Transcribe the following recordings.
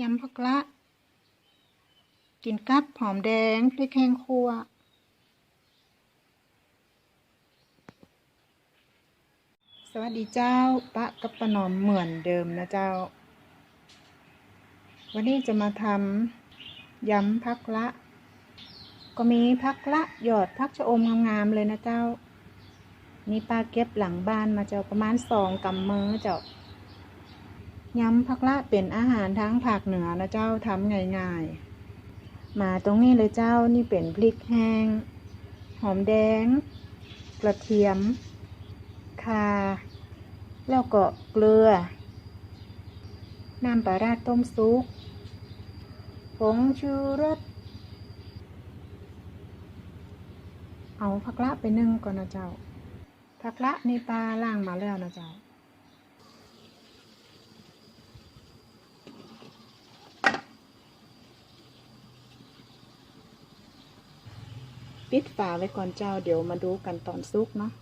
ยำผักละ กินกับหอมแดงพริกแห้งคั่วสวัสดีเจ้าปะกับปะนอมเหมือนเดิมนะเจ้า วันนี้จะมาทำยำผักละ ก็มีผักละหยอดผักชะอมงามๆเลยนะเจ้า นี่ป้าเก็บหลังบ้านมาเจ้าประมาณสองกำมือเจ้า ยำผักละเป็นอาหารทั้งภาคเหนือนะเจ้าทำง่ายๆ มาตรงนี้เลยเจ้านี่เป็นพริกแห้ง หอมแดง กระเทียมข่าแล้วก็เกลือ น้ำปลาร้าต้มซุปผงชูรส เอาผักละไปนึ่งก่อนนะเจ้าผักละในปลาล่างมาแล้วนะเจ้า ปิดฝาไว้ก่อนเจ้าเดี๋ยวมาดูกันตอนซุกเนาะ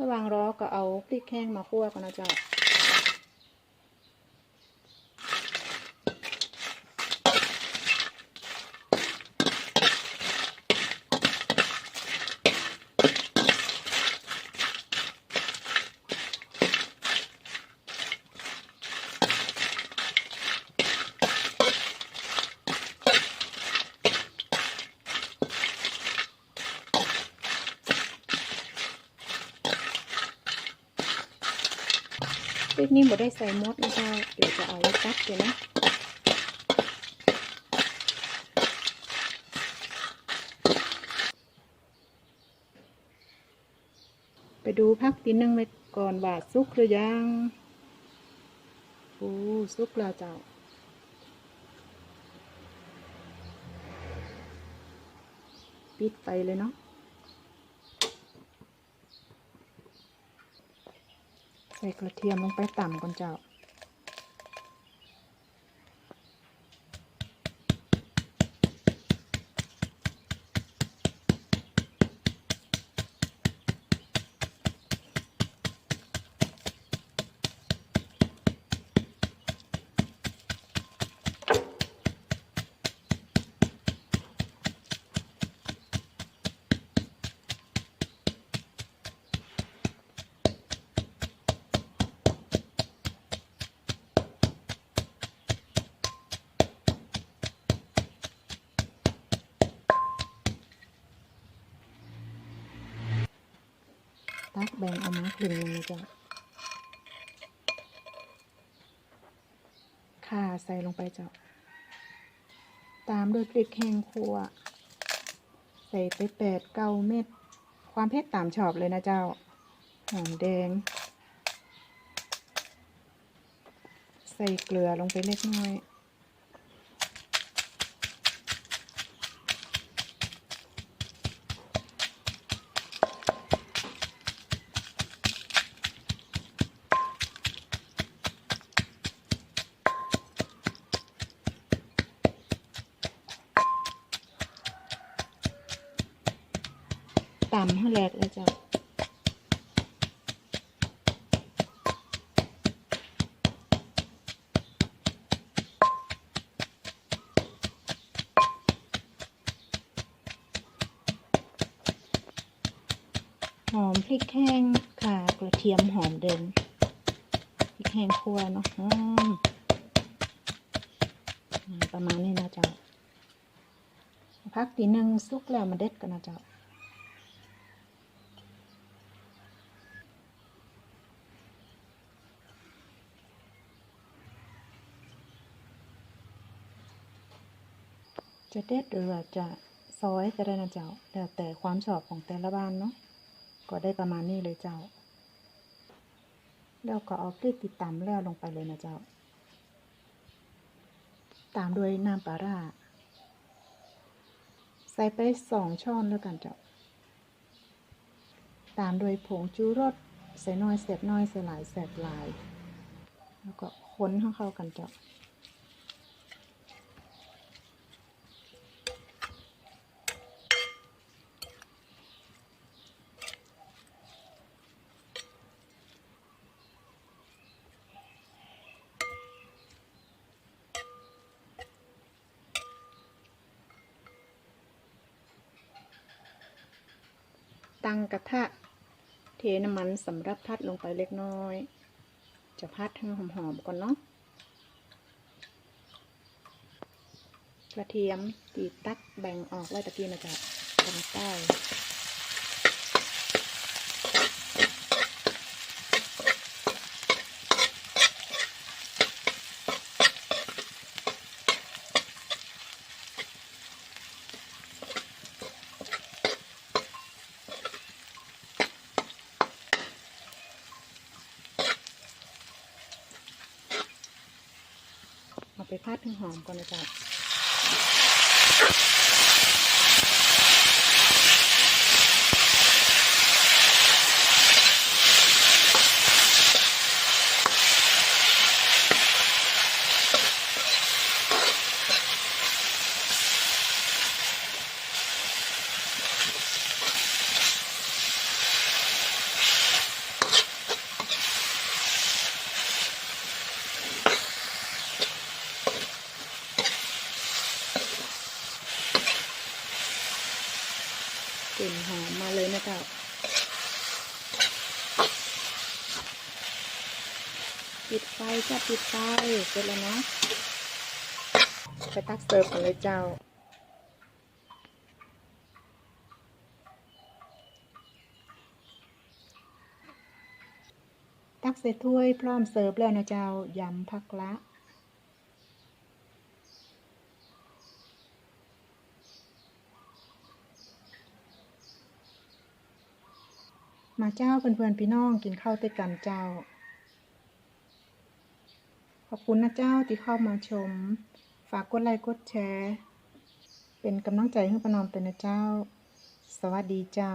ระหว่างรอก็เอาพริกแห้งมาคั่วก่อนนะเจ้า พริกนี่บ่ได้ใส่มดนะเจ้าเดี๋ยวจะเอาไว้ตัดเดี๋ยวนะไปดูพักตีนึงไว้ก่อนว่าสุกหรือยังโอ้สุกแล้วเจ้าปิดไฟเลยเนาะ ใส่กระเทียมลงไปต่ำก่อนเจ้า ตักแบ่งเอามาครึ่งหนึงจ้าข่าใส่ลงไปจ้าตามด้วยพริกแห้งคั่วใส่ไปแปดเก้าเม็ด ความเผ็ดตามชอบเลยนะเจ้า หอมแดง ใส่เกลือลงไปเล็กน้อย ตำให้แหลกเลยเจ้าหอมพริกแห้งค่ะกระเทียมหอมเดินพริกแห้งคั่วเนาะประมาณนี้นะเจ้าพักตีหนึ่งสุกแล้วมาเด็ดกันนะเจ้า จะเด็ดหรือว่าจะซอยก็ได้นะเจ้า แล้วแต่ความชอบของแต่ละบ้านเนาะ ก็ได้ประมาณนี้เลยเจ้า แล้วก็เอาพริกติดตำแล้วลงไปเลยนะเจ้า ตามด้วยน้ำปลาร้าใส่ไปสองช้อนแล้วกันเจ้า ตามด้วยผงจูรสใส่น้อยเสร็จน้อยใส่หลายเสร็จหลาย แล้วก็คนให้เข้ากันเจ้า ตั้งกระทะ เทน้ำมันสำหรับพัดลงไปเล็กน้อย จะพัดให้หอมๆก่อนเนาะกระเทียมตีตักแบ่งออกไว้ตะกี้มาจากทางใต้ ไปพาดให้หอมก่อนนะจ๊ะ กลิ่นหอมมาเลยนะจ๊ะปิดไฟจ้ะปิดไฟเสร็จแล้วเนาะไปตักเสิร์ฟกันเลยเจ้าตักใส่ถ้วยพร้อมเสิร์ฟแล้วนะเจ้ายำผักละ มาเจ้าเพื่อนๆพี่น้องกินข้าวด้วยกันเจ้า ขอบคุณนะเจ้าที่เข้ามาชม ฝากกดไลค์กดแชร์ เป็นกำลังใจให้ประนอมเป็นนะเจ้า สวัสดีเจ้า